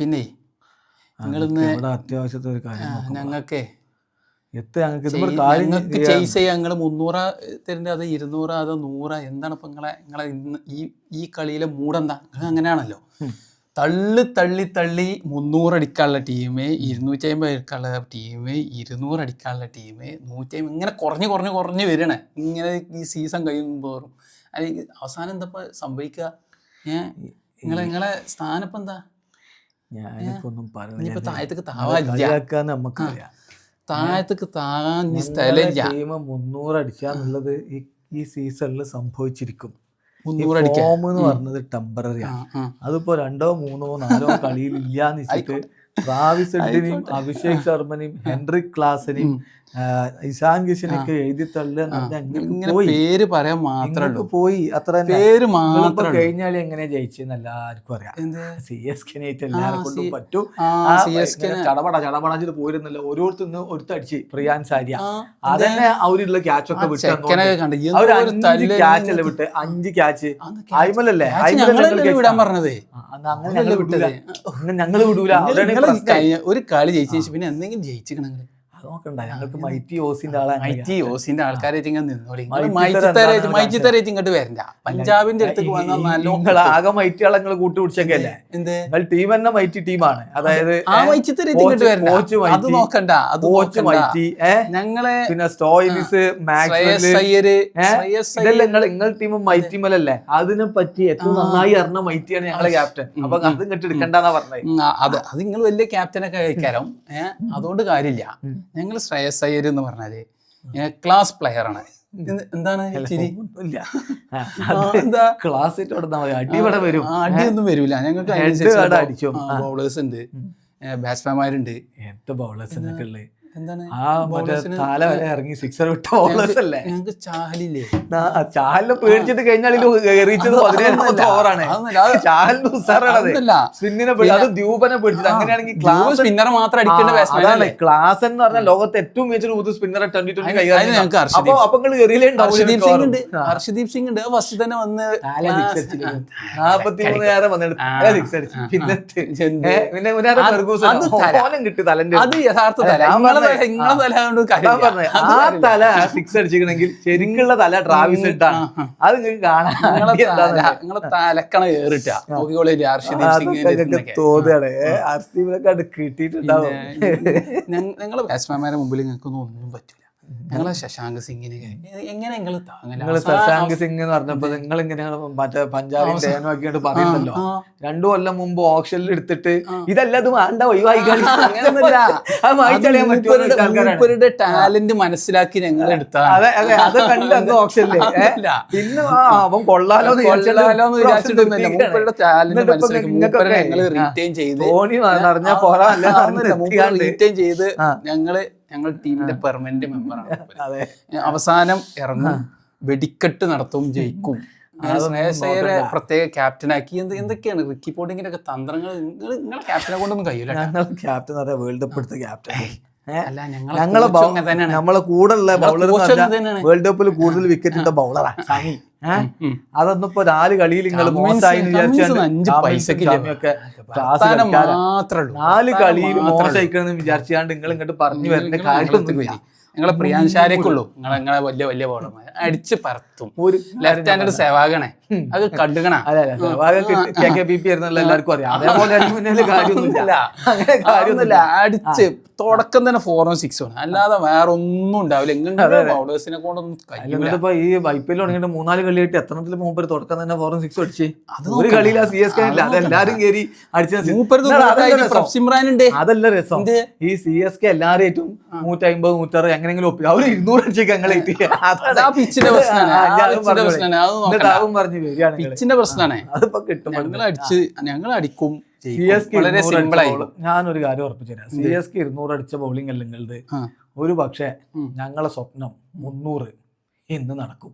പിന്നെ നിങ്ങളിന്ന് അത്യാവശ്യത്തെ ഒരു കാര്യം. ഞങ്ങൾക്കേ ഞങ്ങൾക്ക് ചെയ്സ് ചെയ്യാൻ നിങ്ങൾ മുന്നൂറാ തരുന്നത് അത് ഇരുന്നൂറാ അതോ നൂറാ? എന്താണ് ഇപ്പൊ നിങ്ങളെ നിങ്ങളെ ഇന്ന് ഈ ഈ കളിയിലെ മൂടെന്താ നിങ്ങൾ അങ്ങനെയാണല്ലോ. തള്ളി തള്ളി തള്ളി മുന്നൂറ് അടിക്കാനുള്ള ടീം ഇരുന്നൂറ്റി അമ്പത് അടിക്കാനുള്ള ടീം ഇരുന്നൂറ് അടിക്കാനുള്ള ടീം നൂറ്റി അമ്പത് ഇങ്ങനെ കുറഞ്ഞ് കുറഞ്ഞ് കുറഞ്ഞ് വരണേ. ഇങ്ങനെ ഈ സീസൺ കഴിയുമ്പോറും. അത് അവസാനം എന്താ സംഭവിക്കുക ഏഹ് നിങ്ങളെ നിങ്ങളെ സ്ഥാനം ഇപ്പൊ എന്താ? ഞാനിപ്പോ ഒന്നും ഇനിയിപ്പോ പറയുന്നില്ല താഴത്തേക്ക് താവാനില്ല കളിയാക്കാന്ന് നമുക്കറിയാം. താഴത്തേക്ക് താകാൻ ഈ സ്ഥലമില്ല ടീം മുന്നൂറ് അടിച്ചാന്നുള്ളത് ഈ ഈ സീസണിൽ സംഭവിച്ചിരിക്കും. എന്ന് പറഞ്ഞത് ടെമ്പററി ആണ്. ആ. അതിപ്പോ രണ്ടോ മൂന്നോ നാലോ കളിയിൽ ഇല്ലാന്ന് വെച്ചിട്ട് ഹെഡിനെയും അഭിഷേക് ശർമ്മനെയും ഹെൻറിക് ക്ലാസിനെയും ഇഷാൻ കിഷനൊക്കെ എഴുതി തള്ളുക പേര് പറയാൻ മാത്രമേ ഉള്ളൂ. പോയി. അത്ര പേര് മാത്രം കഴിഞ്ഞാൽ എങ്ങനെ ജയിച്ചെന്ന് എല്ലാവർക്കും അറിയാം. എന്ത്? സി എസ് കെ എല്ലാരെ കൊണ്ടും സി- പറ്റും. ആ ആ സി എസ് കെ ഇങ്ങനെ ചടപട ചെയ്ത് പോയിരുന്നില്ല. ഓരോരുത്തർ ഒരുത്തടിച്ച് പ്രിയാൻ സാരിയ. അതന്നെ അവരുള്ള ക്യാച്ച് ഒക്കെ വിട്ട് കണ്ട് ക്യാച്ച് അല്ലേ വിട്ട് അഞ്ച് ക്യാച്ച് അയ്മലല്ലേ വിടാൻ? പറഞ്ഞത്? ഞങ്ങൾ വിടൂല. കഴിഞ്ഞ- ഒരു കളി ജയിച്ചു ശേഷം പിന്നെ എന്തെങ്കിലും ജയിച്ചിക്കണെങ്കിൽ അത് നോക്കണ്ട ഞങ്ങൾക്ക് മൈറ്റി ഓസിന്റെ ആളാണ് മൈറ്റി ഓസിന്റെ ആൾക്കാരായിട്ട് ഇങ്ങനെ നിന്നോളി ഇങ്ങോട്ട് വരണ്ട. പഞ്ചാബിന്റെ അടുത്തേക്ക് വന്നാൽ ആകെ മൈറ്റി ആളെ നിങ്ങൾ എന്ത് നിങ്ങൾ ടീം തന്നെ മൈറ്റി ടീമാണ് അതായത് ആ ഇങ്ങോട്ട് കോച്ച് വരണ്ട. അത് നോക്കണ്ട അത് കോച്ച് മൈറ്റി ഞങ്ങളെ പിന്നെ സ്റ്റോയിസ്? ഇതല്ല നിങ്ങൾ നിങ്ങൾ ടീം മൈറ്റി മലല്ലേ? അതിനെ പറ്റി ഏറ്റവും നന്നായി അറിഞ്ഞ മൈറ്റിയാണ് ഞങ്ങളെ ക്യാപ്റ്റൻ അപ്പൊ അത് ഇങ്ങോട്ട് എടുക്കണ്ടെന്നാ പറഞ്ഞത്. അത് അത് നിങ്ങൾ വലിയ ക്യാപ്റ്റനൊക്കെ കഴിക്കാരം ഏഹ് അതുകൊണ്ട് കാര്യമില്ല. ഞങ്ങൾ ശ്രേയസ് അയ്യർ എന്ന് പറഞ്ഞാൽ ക്ലാസ് പ്ലെയർ ആണ്. എന്താണ് ചിരി? ഇല്ല എന്താ? ക്ലാസ് അടിപടെ വരും. അടിയൊന്നും വരില്ല ഞങ്ങൾക്ക് ബൗളേഴ്സ് ഉണ്ട്. ബാറ്റ്സ്മാൻമാരുണ്ട് എന്ത് ബൗളേഴ്സ് എന്നൊക്കെ ഉള്ളത് ആ മറ്റേ bowlers തല വരെ ഇറങ്ങി. സിക്സർ വിട്ട അല്ലേ? ഞങ്ങൾക്ക് ചാഹലില്ലേ? പേടിച്ചിട്ട് കഴിഞ്ഞാൽ എറിയിച്ചത് പതിനേഴാമത്തെ ഓവറാണ് അതൊന്നുമല്ല, അത് ചാലിന് ഉസാറാണത് അതൊന്നുമല്ല. സ്പിന്നിനെ അത് ദ്യൂപനെ പേടിച്ചത് അങ്ങനെയാണെങ്കിൽ ക്ലാസ് സ്പിന്നർ മാത്രം അടിക്കേണ്ട ബാറ്റ്സ്മാൻ ക്ലാസ് എന്ന് പറഞ്ഞാൽ ലോകത്ത് ഏറ്റവും മികച്ച ഊത്ത് സ്പിന്നർ ട്വന്റി ട്വന്റി കൈകാര്യം അപ്പൊ അപ്പൊ ഹർഷദീപ് സിംഗ് ഉണ്ട്. ഹർഷദീപ് സിംഗ് ഉണ്ട്. ഫസ്റ്റ് തന്നെ വന്ന് നാപ്പത്തി മൂന്ന് നേരം വന്നിട്ട് സിക്സ് അടിച്ചു പിന്നെ പിന്നെ അത് യഥാർത്ഥ തല. ആ. തല സിക്സ് അടിച്ചിക്കണെങ്കിൽ ശരിക്കുള്ള തല ട്രാവിസ് ഇട്ടാണ്. അത് നിങ്ങൾക്ക് കാണാൻ നിങ്ങളെ തലക്കണ ഏറിട്ട നിങ്ങൾക്ക് തോന്നുകയാണ്. അത് കിട്ടിയിട്ടുണ്ടാവും. ഞങ്ങളെ ബാറ്റ്സ്മാൻമാരെ മുമ്പിൽ നിങ്ങൾക്കൊന്നും ഒന്നും പറ്റില്ല. ഞങ്ങളെ ശശാങ്ക് സിംഗിനെ എങ്ങനെ നിങ്ങൾ ശശാങ്ക് സിംഗ് എന്ന് പറഞ്ഞപ്പോ നിങ്ങൾ ഇങ്ങനെ മറ്റേ പഞ്ചാബി ഏനമാക്കിയിട്ട് പറയുന്നല്ലോ രണ്ടു കൊല്ലം മുമ്പ് ഓപ്ഷനിൽ എടുത്തിട്ട് ഇതല്ല വേണ്ട അത് ടാലന്റ് മനസ്സിലാക്കി ഞങ്ങൾ എടുത്താണ് അതെ അതെ അത് കണ്ട് അന്ന് ഓപ്ഷനിൽ പിന്നെ അവൻ കൊള്ളാലോ ടാലന്റ് റീറ്റെയിൻ ചെയ്ത്. ഞങ്ങൾ ഞങ്ങൾ ടീമിന്റെ പെർമനന്റ് മെമ്പറാണ് അതെ. അവസാനം ഇറങ്ങും വെടിക്കെട്ട് നടത്തും ജയിക്കും. സ്നേഹസേരെ പ്രത്യേക ക്യാപ്റ്റനാക്കി എന്ത് എന്തൊക്കെയാണ്? റിക്കി പോണ്ടിങ്ങിന്റെ ഒക്കെ തന്ത്രങ്ങൾ. നിങ്ങൾ നിങ്ങളെ ക്യാപ്റ്റനെ കൊണ്ടൊന്നും കഴിയൂല ഞങ്ങൾ ക്യാപ്റ്റൻ പറയാ വേൾഡ് കപ്പ് എടുത്ത ക്യാപ്റ്റൻ ഞങ്ങളെ നമ്മളെ കൂടെ ഉള്ള ബൗളർ വേൾഡ് കപ്പിൽ കൂടുതൽ വിക്കറ്റ് ഇട്ട ബൗളറാണ് സമി. ഏഹ്. അതൊന്നും ഇപ്പൊ നാല് കളിയിൽ നിങ്ങൾ മോശമായി. നാല് കളിയിൽ മാത്രേ വിചാരിച്ചാണ്ട് നിങ്ങൾ ഇങ്ങോട്ട് പറഞ്ഞു വരുന്ന കാര്യമൊന്നും നിങ്ങളെ പ്രിയാൻഷാരേക്കുള്ളൂ. നിങ്ങളെ നിങ്ങളെ വലിയ വലിയ ബോളർമാർ അടിച്ച് പറത്തും. ഒരു ലെഫ്റ്റ് ഹാൻഡ് സേവാകണേ അത് കണ്ടുകണ. എല്ലാവർക്കും അറിയാം. അതേപോലെ കാര്യമൊന്നുമില്ല. അങ്ങനെ കാര്യമൊന്നുമില്ല. അടിച്ച് തുടക്കം തന്നെ ഫോറും സിക്സും ആണ്. അല്ലാതെ വേറെ ഒന്നും ഉണ്ടാവില്ല എങ്ങനെ കൊണ്ടൊന്നും ഈ ഐ പി എൽ തുടങ്ങിയിട്ട് മൂന്നാൽ കളിയായിട്ട് എത്രത്തിൽ മൂപ്പർ തുടക്കം തന്നെ ഫോറും സിക്സ് അടിച്ച്? ഒരു കളിയില്ല സി എസ് കെ അതെല്ലാരും കയറി അടിച്ചു അതല്ല രസം. ഈ സി എസ് കെ എല്ലാരും ഏറ്റവും നൂറ്റി നൂറ്റമ്പത് നൂറ്റാറ് എങ്ങനെങ്കിലും ഒപ്പിക്കും അവർ ഇരുന്നൂറ് അടിച്ചേക്ക് ഞങ്ങൾ പിച്ചിന്റെ പ്രശ്നമാണ്. അത് പറഞ്ഞു പിച്ചിന്റെ പ്രശ്നമാണ് അതിപ്പോ കിട്ടും. ഞങ്ങൾ അടിച്ച് ഞങ്ങൾ അടിക്കും സി എസ് കെ വളരെ സിമ്പിൾ ആയി. ഞാനൊരു കാര്യം ഉറപ്പിച്ചു തരാം. സി എസ് കെ ഇരുന്നൂറ് അടിച്ച ബൗളിംഗ് അല്ലെങ്കിൽ ഒരു പക്ഷേ ഞങ്ങളെ സ്വപ്നം മുന്നൂറ് ഇന്ന് നടക്കും.